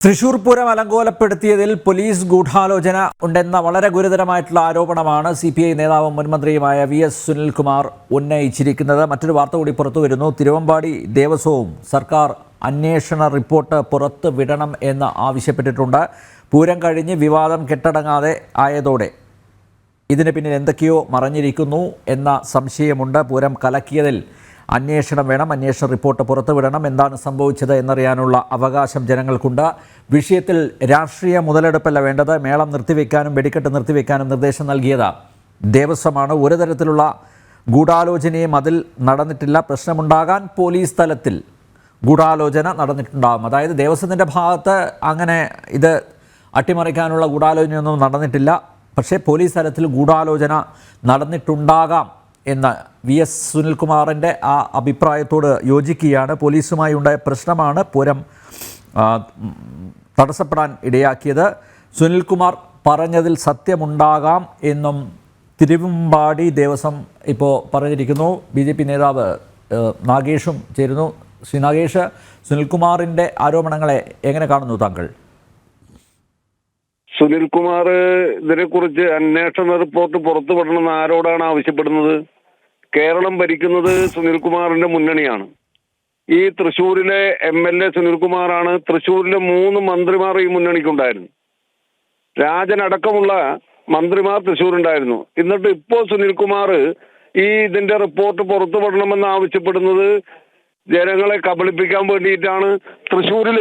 Thrissur Pooram അലങ്കോലപ്പെടുത്തിയതിൽ police ഗൂഢാലോചന ഉണ്ടെന്ന വളരെ ഗുരുതരമായിട്ടുള്ള ആരോപണമാണ് സി പി ഐ നേതാവും മുൻമന്ത്രിയുമായ വി എസ് സുനിൽകുമാർ ഉന്നയിച്ചിരിക്കുന്നത്. മറ്റൊരു വാർത്ത കൂടി പുറത്തു വരുന്നു. തിരുവമ്പാടി ദേവസ്വവും സർക്കാർ അന്വേഷണ റിപ്പോർട്ട് പുറത്തു വിടണം എന്ന് ആവശ്യപ്പെട്ടിട്ടുണ്ട്. പൂരം കഴിഞ്ഞ് വിവാദം കെട്ടടങ്ങാതെ ആയതോടെ ഇതിന് പിന്നിൽ എന്തൊക്കെയോ മറഞ്ഞിരിക്കുന്നു എന്ന സംശയമുണ്ട്. പൂരം കലക്കിയതിൽ അന്വേഷണം വേണം അന്വേഷണ റിപ്പോർട്ട് പുറത്തുവിടണം. എന്താണ് സംഭവിച്ചത് എന്നറിയാനുള്ള അവകാശം ജനങ്ങൾക്കുണ്ട്. വിഷയത്തിൽ രാഷ്ട്രീയ മുതലെടുപ്പല്ല വേണ്ടത്. മേളം നിർത്തിവെക്കാനും വെടിക്കെട്ട് നിർത്തിവെക്കാനും നിർദ്ദേശം നൽകിയത് ദേവസ്വമാണ്. ഒരു തരത്തിലുള്ള ഗൂഢാലോചനയും അതിൽ നടന്നിട്ടില്ല. പ്രശ്നമുണ്ടാകാൻ പോലീസ് തലത്തിൽ ഗൂഢാലോചന നടന്നിട്ടുണ്ടാകും. അതായത് ദേവസ്വത്തിന്റെ ഭാഗത്ത് അങ്ങനെ ഇത് അട്ടിമറിക്കാനുള്ള ഗൂഢാലോചനയൊന്നും നടന്നിട്ടില്ല. പക്ഷേ പോലീസ് തലത്തിൽ ഗൂഢാലോചന നടന്നിട്ടുണ്ടാകാം. എന്ന് വി എസ് സുനിൽകുമാറിന്റെ ആ അഭിപ്രായത്തോട് യോജിക്കുകയാണ്. പോലീസുമായി ഉണ്ടായ പ്രശ്നമാണ് പൂരം തടസ്സപ്പെടാൻ ഇടയാക്കിയത്. സുനിൽകുമാർ പറഞ്ഞതിൽ സത്യമുണ്ടാകാം എന്നും തിരുവമ്പാടി ദേവസ്വം ഇപ്പോൾ പറഞ്ഞിരിക്കുന്നു. ബി ജെ പി നേതാവ് നാഗേഷും ചേരുന്നു. ശ്രീ നാഗേഷ് സുനിൽകുമാറിന്റെ ആരോപണങ്ങളെ എങ്ങനെ കാണുന്നു താങ്കൾ? സുനിൽകുമാർ ഇതിനെക്കുറിച്ച് അന്വേഷണ റിപ്പോർട്ട് പുറത്തുവിടണമെന്ന് ആരോടാണ് ആവശ്യപ്പെടുന്നത്? കേരളം ഭരിക്കുന്നത് സുനിൽകുമാറിന്റെ മുന്നണിയാണ്. ഈ തൃശ്ശൂരിലെ എം എൽ എ സുനിൽകുമാറാണ് തൃശ്ശൂരിലെ മൂന്ന് മന്ത്രിമാർ ഈ മുന്നണിക്കുണ്ടായിരുന്നു രാജനടക്കമുള്ള മന്ത്രിമാർ തൃശ്ശൂരുണ്ടായിരുന്നു എന്നിട്ട് ഇപ്പോൾ സുനിൽകുമാർ ഈ ഇതിന്റെ റിപ്പോർട്ട് പുറത്തുവിടണമെന്ന് ആവശ്യപ്പെടുന്നത് ജനങ്ങളെ കബളിപ്പിക്കാൻ വേണ്ടിയിട്ടാണ്. തൃശ്ശൂരിൽ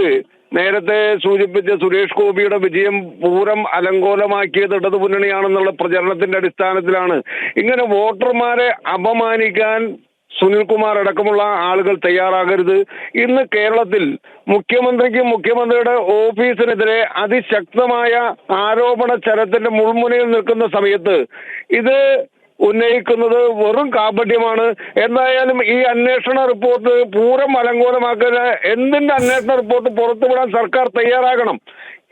നേരത്തെ സൂചിപ്പിച്ച സുരേഷ് ഗോപിയുടെ വിജയം പൂരം അലങ്കോലമാക്കിയത് ഇടതു മുന്നണിയാണെന്നുള്ള പ്രചരണത്തിന്റെ അടിസ്ഥാനത്തിലാണ്. ഇങ്ങനെ വോട്ടർമാരെ അപമാനിക്കാൻ സുനിൽകുമാർ അടക്കമുള്ള ആളുകൾ തയ്യാറാകരുത്. ഇന്ന് കേരളത്തിൽ മുഖ്യമന്ത്രിക്കും മുഖ്യമന്ത്രിയുടെ ഓഫീസിനെതിരെ അതിശക്തമായ ആരോപണ ചരത്തിന്റെ മുൾമുനയിൽ നിൽക്കുന്ന സമയത്ത് ഇത് ഉന്നയിക്കുന്നത് വെറും കാപട്യമാണ്. എന്തായാലും ഈ അന്വേഷണ റിപ്പോർട്ട് പൂരം അലങ്കോലമാക്കുന്ന എന്തിന്റെ അന്വേഷണ റിപ്പോർട്ട് പുറത്തുവിടാൻ സർക്കാർ തയ്യാറാകണം?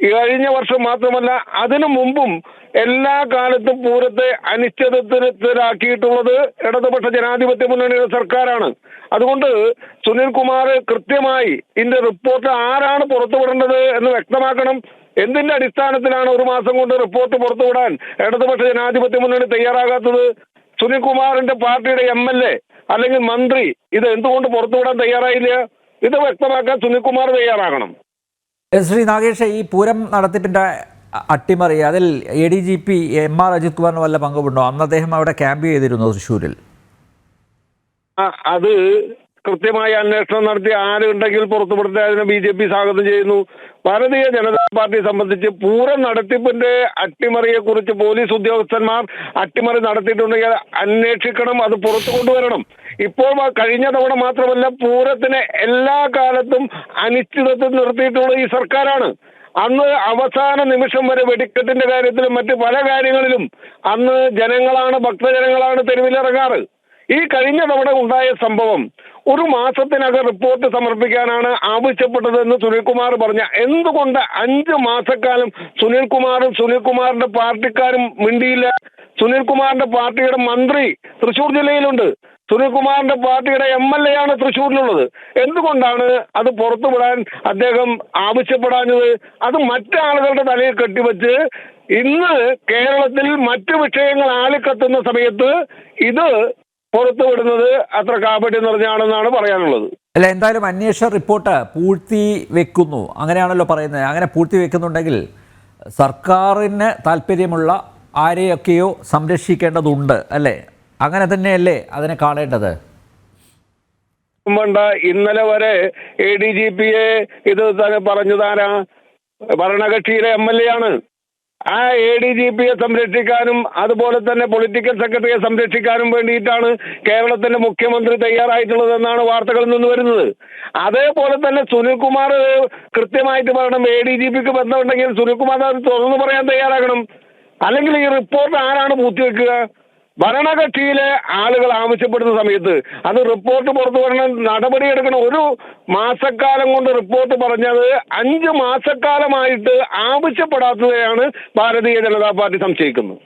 കഴിഞ്ഞ വർഷം മാത്രമല്ല അതിനു മുമ്പും എല്ലാ കാലത്തും പൂരത്തെ അനിശ്ചിതത്വത്തിലാക്കിയിട്ടുള്ളത് ഇടതുപക്ഷ ജനാധിപത്യ മുന്നണിയുടെ സർക്കാരാണ്. അതുകൊണ്ട് സുനിൽകുമാർ കൃത്യമായി ഇതിന്റെ റിപ്പോർട്ട് ആരാണ് പുറത്തുവിടേണ്ടത് എന്ന് വ്യക്തമാക്കണം. എന്തിന്റെ അടിസ്ഥാനത്തിലാണ് ഒരു മാസം കൊണ്ട് റിപ്പോർട്ട് പുറത്തുവിടാൻ ഇടതുപക്ഷ ജനാധിപത്യ മുന്നണി തയ്യാറാകാത്തത്? സുനിൽകുമാറിന്റെ പാർട്ടിയുടെ എം എൽ എ അല്ലെങ്കിൽ മന്ത്രി ഇത് എന്തുകൊണ്ട് പുറത്തുവിടാൻ തയ്യാറായില്ല? ഇത് വ്യക്തമാക്കാൻ സുനിൽകുമാർ തയ്യാറാകണം. ശ്രീ നാഗേഷ് ഈ പൂരം നടത്തിപ്പിന്റെ അട്ടിമറി അതിൽ A D G P M R Ajith കുമാറിന് വല്ല പങ്കുണ്ടോ? അന്ന് അദ്ദേഹം അവിടെ ക്യാമ്പ് ചെയ്തിരുന്നു തൃശ്ശൂരിൽ. അത് കൃത്യമായ അന്വേഷണം നടത്തി ആരുണ്ടെങ്കിൽ പുറത്തുപെടുത്തി അതിനെ ബി ജെ പി സ്വാഗതം ചെയ്യുന്നു. ഭാരതീയ ജനതാ പാർട്ടി സംബന്ധിച്ച് പൂരം നടത്തിപ്പിന്റെ അട്ടിമറിയെ കുറിച്ച് പോലീസ് ഉദ്യോഗസ്ഥന്മാർ അട്ടിമറി നടത്തിയിട്ടുണ്ടെങ്കിൽ അന്വേഷിക്കണം അത് പുറത്തു കൊണ്ടുവരണം. ഇപ്പോൾ കഴിഞ്ഞ തവണ മാത്രമല്ല പൂരത്തിന് എല്ലാ കാലത്തും അനിശ്ചിതത്വം നിർത്തിയിട്ടുള്ള ഈ സർക്കാരാണ്. അന്ന് അവസാന നിമിഷം വരെ വെടിക്കെട്ടിന്റെ കാര്യത്തിലും മറ്റ് പല കാര്യങ്ങളിലും അന്ന് ജനങ്ങളാണ് ഭക്തജനങ്ങളാണ് തെരുവിലിറങ്ങാറ്. ഈ കഴിഞ്ഞ തവണ ഉണ്ടായ സംഭവം ഒരു മാസത്തിനകം റിപ്പോർട്ട് സമർപ്പിക്കാനാണ് ആവശ്യപ്പെട്ടതെന്ന് സുനിൽകുമാർ പറഞ്ഞ. എന്തുകൊണ്ട് അഞ്ച് മാസക്കാലം സുനിൽകുമാറും സുനിൽകുമാറിന്റെ പാർട്ടിക്കാരും മിണ്ടിയില്ല? സുനിൽകുമാറിന്റെ പാർട്ടിയുടെ മന്ത്രി തൃശൂർ ജില്ലയിലുണ്ട്. സുനിൽകുമാറിന്റെ പാർട്ടിയുടെ എം എൽ എ ആണ് തൃശ്ശൂരിലുള്ളത് എന്തുകൊണ്ടാണ് അത് പുറത്തുവിടാൻ അദ്ദേഹം ആവശ്യപ്പെടാഞ്ഞത്? അത് മറ്റാളുകളുടെ തലയിൽ കെട്ടിവെച്ച് ഇന്ന് കേരളത്തിൽ മറ്റു വിഷയങ്ങൾ ആളിക്കത്തുന്ന സമയത്ത് ഇത് പുറത്തുവിടുന്നത് അത്ര കാപട്യം നിറഞ്ഞാണെന്നാണ് പറയാനുള്ളത്. അല്ല എന്തായാലും അന്വേഷണ റിപ്പോർട്ട് പൂഴ്ത്തി വെക്കുന്നു. അങ്ങനെയാണല്ലോ പറയുന്നത്. അങ്ങനെ പൂഴ്ത്തി വെക്കുന്നുണ്ടെങ്കിൽ സർക്കാരിന് താല്പര്യമുള്ള ആരെയൊക്കെയോ സംരക്ഷിക്കേണ്ടതുണ്ട് അല്ലേ? അങ്ങനെ തന്നെയല്ലേ അതിനെ കാണേണ്ടത്? വേണ്ട. ഇന്നലെ വരെ എ ഡി ജി പിയെ ഇത് പറഞ്ഞതാരാ? ഭരണകക്ഷിയിലെ എം എൽ എ ആണ്. ആ എ ഡി ജി പിയെ സംരക്ഷിക്കാനും അതുപോലെ തന്നെ പൊളിറ്റിക്കൽ സെക്രട്ടറിയെ സംരക്ഷിക്കാനും വേണ്ടിയിട്ടാണ് കേരളത്തിന്റെ മുഖ്യമന്ത്രി തയ്യാറായിട്ടുള്ളതെന്നാണ് വാർത്തകളിൽ നിന്ന് വരുന്നത്. അതേപോലെ തന്നെ സുനിൽകുമാർ കൃത്യമായിട്ട് പറയണം എ ഡി ജി പിക്ക് ബന്ധമുണ്ടെങ്കിൽ സുനിൽകുമാർ തുറന്നു പറയാൻ തയ്യാറാകണം. അല്ലെങ്കിൽ ഈ റിപ്പോർട്ട് ആരാണ് പൂത്തിവെക്കുക? ഭരണകക്ഷിയിലെ ആളുകൾ ആവശ്യപ്പെടുന്ന സമയത്ത് അത് റിപ്പോർട്ട് പുറത്തു വരണം നടപടിയെടുക്കണം ഒരു മാസക്കാലം കൊണ്ട് റിപ്പോർട്ട് പറഞ്ഞത് അഞ്ച് മാസക്കാലമായിട്ട് ആവശ്യപ്പെടാത്തതെയാണ് ഭാരതീയ ജനതാ പാർട്ടി സംശയിക്കുന്നത്.